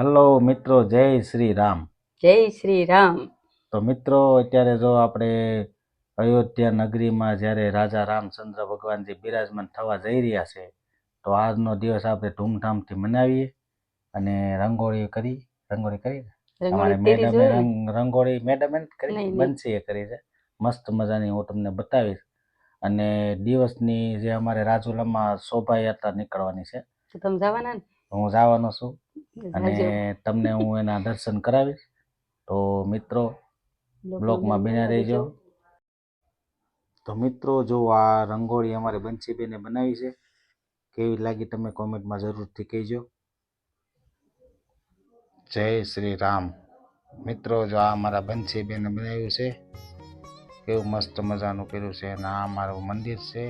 Hello મિત્રો જય શ્રી રામ જય શ્રી રામ તો મિત્રો અત્યારે જો આપણે અયોધ્યા નગરીમાં જ્યારે રાજા રામચંદ્ર ભગવાનજી બિરાજમાન થવા જઈ રહ્યા છે તો આજનો દિવસ આપણે ધૂમધામથી મનાવીએ અને રંગોળી કરી રંગોળી કરી અમારે રંગોળી મેડમે રંગોળી મેડમે કરી. બંસીએ કરી છે. મસ્ત મજાની હું તમને બતાવીશ. અને દિવસની જે અમારે રાજુલામાં શોભાયાત્રા નીકળવાની છે તો તમે જવાના હું જવાનો છું. અને તમને હું એના દર્શન કરાવીશ. તો મિત્રો બ્લોકમાં બન્યા રહેજો. તો મિત્રો જો આ રંગોળી અમારે બંસીબેને બનાવી છે કેવી લાગી તમે કોમેન્ટમાં જરૂરથી કહેજો. જય શ્રી રામ. મિત્રો જો આ અમારા બંસીબેને બનાવ્યું છે કેવું મસ્ત મજાનું કર્યું છે અને આ અમારું મંદિર છે.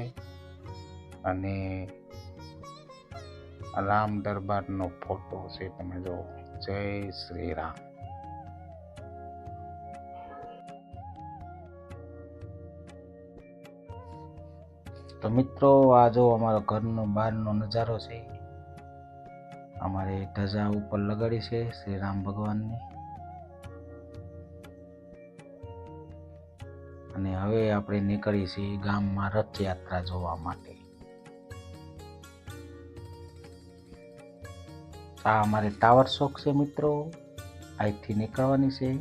અને રામ દરબારનો ફોટો છે, તમે જો જય શ્રી રામ તો મિત્રો, આ જો અમારો ઘરનો બહારનો નજારો છે. અમારે ધજા ઉપર લગાડી છે શ્રી રામ ભગવાનની. અને હવે આપણે નીકળી છીએ ગામમાં રથયાત્રા જોવા માટે. આ અમારે ટાવર શોખ છે મિત્રો. અહીંથી નીકળવાની છે.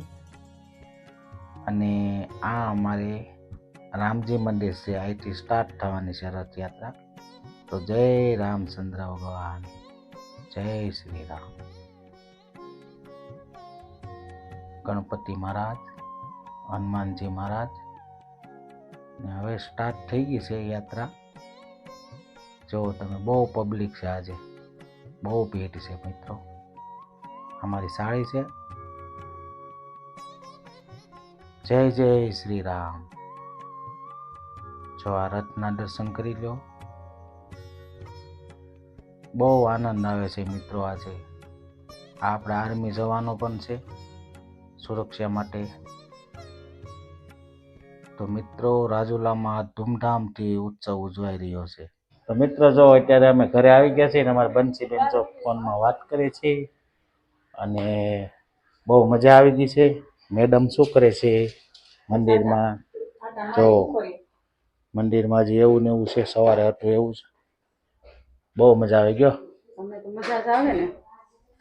અને આ અમારે રામજી મંદિર છે. અહીંથી સ્ટાર્ટ થવાની છે રથયાત્રા. તો જય રામચંદ્ર ભગવાન. જય શ્રી રામ. ગણપતિ મહારાજ, હનુમાનજી મહારાજ. ને હવે સ્ટાર્ટ થઈ ગઈ છે યાત્રા. જો તમે બહુ પબ્લિક છે આજે. બહુ ભેટ છે મિત્રો. અમારી સાડી છે. જય જય શ્રી રામ જો આ રથના દર્શન કરી લો. બહુ આનંદ આવે છે મિત્રો આજે. આપણા આર્મી જવાનો પણ છે સુરક્ષા માટે. તો મિત્રો રાજુલામાં ધૂમધામથી ઉત્સવ ઉજવાઈ રહ્યો છે. તો મિત્રો જો અત્યારે અમે ઘરે આવી ગયા છીએ અને અમારા બંસીબેન જો ફોનમાં વાત કરે છે અને બહુ મજા આવી ગઈ છે. મેડમ શું કરે છે મંદિરમાં? જો મંદિરમાં જે એવું ને એવું છે સવારે હતું એવું છે. બહુ મજા આવી ગયો.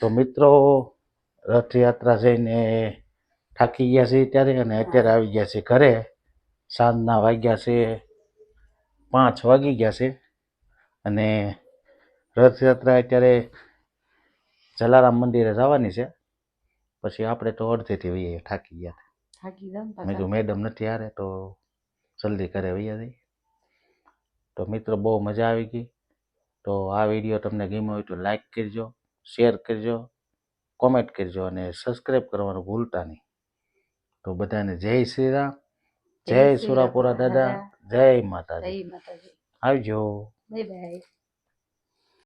તો મિત્રો રથયાત્રા જઈને થાકી ગયા છે ત્યારે અને અત્યારે આવી ગયા છે ઘરે. સાંજના વાગ્યા છે પાંચ વાગી ગયા છે. અને રથયાત્રા અત્યારે જલારામ મંદિરે જવાની છે. પછી આપણે તો અડધેથી વહીએ થાકી ગયા. થાકી મેં કીધું મેડમ નથી હારે તો જલ્દી કરે વૈયા જઈ તો મિત્રો બહુ મજા આવી ગઈ. તો આ વીડિયો તમને ગમ્યો હોય તો લાઈક કરજો શેર કરજો કોમેન્ટ કરજો અને સબસ્ક્રાઈબ કરવાનું ભૂલતા નહીં. તો બધાને જય શ્રી રામ. જય સુરાપુરા દાદા. જય માતાજી. આવજો. 没呗